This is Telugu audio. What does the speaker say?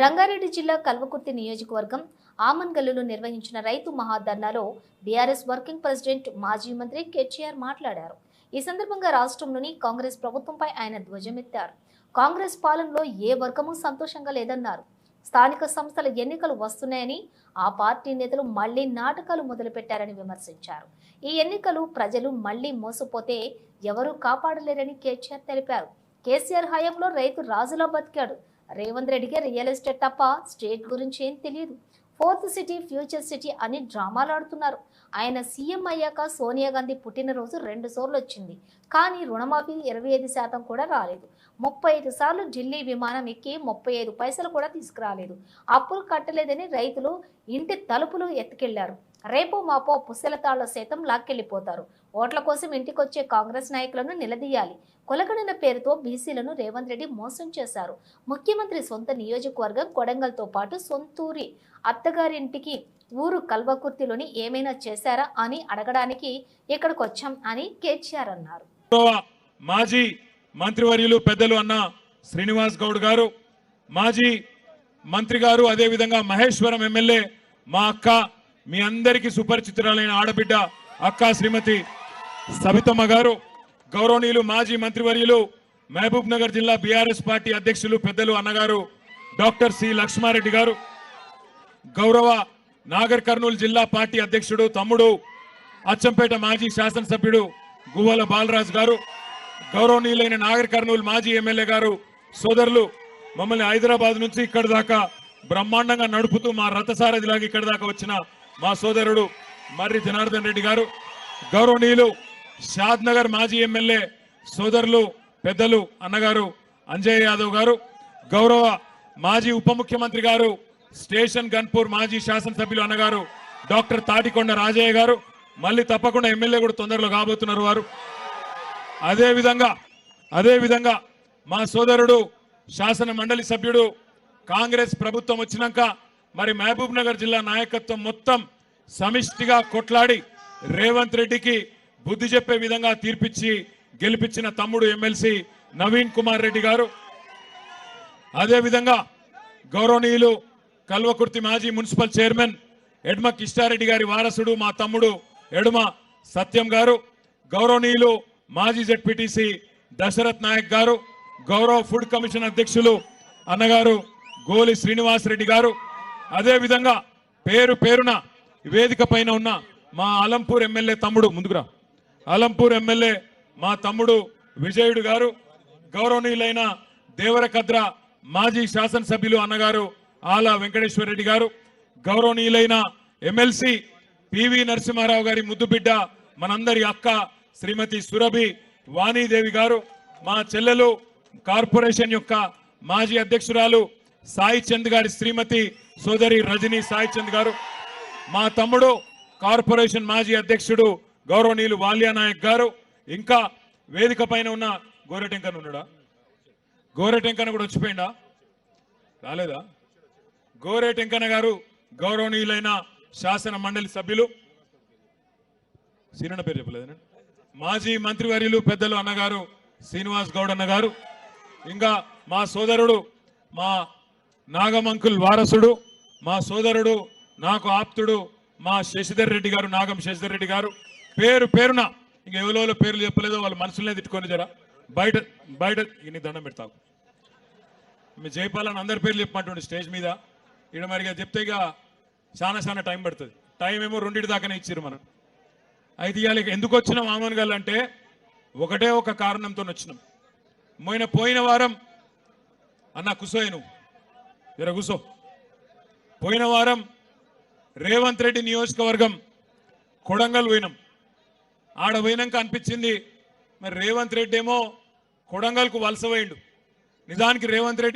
రంగారెడ్డి జిల్లా కల్వకుర్తి నియోజకవర్గం ఆమన్గల్లులో నిర్వహించిన రైతు మహాధర్నాలో బీఆర్ఎస్ వర్కింగ్ ప్రెసిడెంట్ మాజీ మంత్రి కేటీఆర్ మాట్లాడారు. ఈ సందర్భంగా రాష్ట్రంలోని కాంగ్రెస్ ప్రభుత్వంపై ఆయన ధ్వజమెత్తారు. కాంగ్రెస్ పాలనలో ఏ వర్గము సంతోషంగా లేదన్నారు. స్థానిక సంస్థల ఎన్నికలు వస్తున్నాయని ఆ పార్టీ నేతలు మళ్ళీ నాటకాలు మొదలుపెట్టారని విమర్శించారు. ఈ ఎన్నికలు ప్రజలు మళ్ళీ మోసపోతే ఎవరూ కాపాడలేరని కేటీఆర్ తెలిపారు. కేసీఆర్ హయాంలో రైతు రాజులా బతికాడు. రేవంత్ రెడ్డికి రియల్ ఎస్టేట్ తప్ప స్టేట్ గురించి ఏం తెలియదు. ఫోర్త్ సిటీ ఫ్యూచర్ సిటీ అని డ్రామాలు ఆడుతున్నారు. ఆయన సీఎం అయ్యాక సోనియా గాంధీ పుట్టినరోజు రెండు సార్లు వచ్చింది. కానీ రుణమాఫీ ఇరవై ఐదు శాతం కూడా రాలేదు. ముప్పై ఐదు సార్లు ఢిల్లీ విమానం ఎక్కి ముప్పై ఐదు పైసలు కూడా తీసుకురాలేదు. అప్పులు కట్టలేదని రైతులు ఇంటి తలుపులు ఎత్తుకెళ్ళారు. రేపో మాపో పుస్తెలతాళ్ళ సైతం లాక్కెళ్ళిపోతారు ఓట్ల కోసం ఇంటికొచ్చే కాంగ్రెస్ నాయకులను నిలదీయాలి. కొలగడన పేరుతో బీసీలను రేవంత్ రెడ్డి మోసం చేశారు. ముఖ్యమంత్రి సొంత నియోజకవర్గం కొడంగల్తో పాటు సొంతూరి అత్తగారింటికి ఊరు కల్వకుర్తిలోని ఏమైనా చేశారా అని అడగడానికి ఇక్కడికి వచ్చాం అని కేసీఆర్ అన్నారు. మాజీ మంత్రివర్యులు పెద్దలు అన్న శ్రీనివాస్ గౌడ్ గారు మాజీ మంత్రి గారు అదేవిధంగా మహేశ్వరం ఎమ్మెల్యే మా అక్క మీ అందరికీ సుపరిచితురాలైన ఆడబిడ్డ అక్క శ్రీమతి సవితమ్మ గారు గౌరవనీయులు మాజీ మంత్రివర్యులు మహబూబ్ నగర్ జిల్లా బీఆర్ఎస్ పార్టీ అధ్యక్షులు పెద్దలు అన్నగారు డాక్టర్ సి లక్ష్మారెడ్డి గారు గౌరవ నాగర్ కర్నూలు జిల్లా పార్టీ అధ్యక్షుడు తమ్ముడు అచ్చంపేట మాజీ శాసనసభ్యుడు గువ్వల బాలరాజ్ గారు గౌరవనీయులైన నాగర్ కర్నూలు మాజీ ఎమ్మెల్యే గారు సోదరులు మమ్మల్ని హైదరాబాద్ నుంచి ఇక్కడ దాకా బ్రహ్మాండంగా నడుపుతూ మా రథసారథిలాగా ఇక్కడ దాకా వచ్చిన మా సోదరుడు మర్రి జనార్దన్ రెడ్డి గారు గౌరవనీయులు షాద్ నగర్ మాజీ ఎమ్మెల్యే సోదరులు పెద్దలు అన్నగారు అంజయ్ యాదవ్ గారు గౌరవ మాజీ ఉప ముఖ్యమంత్రి గారు స్టేషన్ గన్పూర్ మాజీ శాసనసభ్యులు అన్నగారు డాక్టర్ తాటికొండ రాజయ్య గారు మళ్ళీ తప్పకుండా ఎమ్మెల్యే కూడా తొందరలో కాబోతున్నారు వారు. అదేవిధంగా అదేవిధంగా మా సోదరుడు శాసన మండలి సభ్యుడు కాంగ్రెస్ ప్రభుత్వం వచ్చినాక మరి మహబూబ్ నగర్ జిల్లా నాయకత్వం మొత్తం సమిష్టిగా కొట్లాడి రేవంత్ రెడ్డికి బుద్ధి చెప్పే విధంగా తీర్పిచ్చి గెలిపించిన తమ్ముడు ఎమ్మెల్సీ నవీన్ కుమార్ రెడ్డి గారు. అదేవిధంగా గౌరవనీయులు కల్వకుర్తి మాజీ మున్సిపల్ చైర్మన్ ఎడ్మ కిష్టారెడ్డి గారి వారసుడు మా తమ్ముడు ఎడుమ సత్యం గారు. గౌరవనీయులు మాజీ జడ్పీటీసీ దశరథ్ నాయక్ గారు గౌరవ ఫుడ్ కమిషన్ అధ్యక్షులు అన్నగారు గోలి శ్రీనివాస్ రెడ్డి గారు. అదేవిధంగా పేరు పేరున వేదిక పైన ఉన్న మా అలంపూర్ ఎమ్మెల్యే తమ్ముడు ముందుకురా అలంపూర్ ఎమ్మెల్యే మా తమ్ముడు విజయుడు గారు గౌరవనీయులైన దేవరకద్ర మాజీ శాసనసభ్యులు అన్నగారు ఆల వెంకటేశ్వర రెడ్డి గారు గౌరవనీయులైన ఎమ్మెల్సీ పివి నరసింహారావు గారి ముద్దుబిడ్డ మనందరి అక్క శ్రీమతి సురభి వాణీదేవి గారు మా చెల్లెలు కార్పొరేషన్ యొక్క మాజీ అధ్యక్షురాలు సాయి చంద్ గారి శ్రీమతి సోదరి రజనీ సాయి చంద్ గారు మా తమ్ముడు కార్పొరేషన్ మాజీ అధ్యక్షుడు గౌరవనీయులు వాల్యా నాయక్ గారు ఇంకా వేదిక పైన ఉన్న గోరెటెంకన్ ఉన్నాడా? గోరెటెంకన కూడా వచ్చిపోయిందా రాలేదా? గోరెటెంకన గారు గౌరవనీయులైన శాసన మండలి సభ్యులు. సీనన్న పేరు చెప్పలేదండి మాజీ మంత్రివర్యులు పెద్దలు అన్నగారు శ్రీనివాస్ గౌడ్ అన్న గారు ఇంకా మా సోదరుడు మా నాగమంకుల్ వారసుడు మా సోదరుడు నాకు ఆప్తుడు మా శశిధర్ రెడ్డి గారు నాగం శశిధర్ రెడ్డి గారు. పేరు పేరున ఇంక ఎవరో పేర్లు చెప్పలేదో వాళ్ళ మనసులనే తిట్టుకొని జరా. బయట బయట ఇన్ని దండం పెడతావు మీ జైపాలని అందరి పేర్లు చెప్పమంటుండే స్టేజ్ మీద ఇక్కడ మరిగా చెప్తే ఇక చాలా చాలా టైం పడుతుంది. టైం ఏమో రెండింటి దాకానే ఇచ్చారు మనం అయితే ఇవాళ ఎందుకు వచ్చినాం ఆమోన్ గల్ అంటే ఒకటే ఒక కారణంతో వచ్చినాం. మొయిన పోయిన వారం అన్న కుసోయ్ నువ్వు. జర కూసో. పోయిన వారం రేవంత్ రెడ్డి నియోజకవర్గం కొడంగల్ పోయినాం. ఆడ పోయినాక అనిపించింది మరి రేవంత్ రెడ్డి ఏమో కొడంగల్కు వలస పోయిండు. నిజానికి రేవంత్ రెడ్డి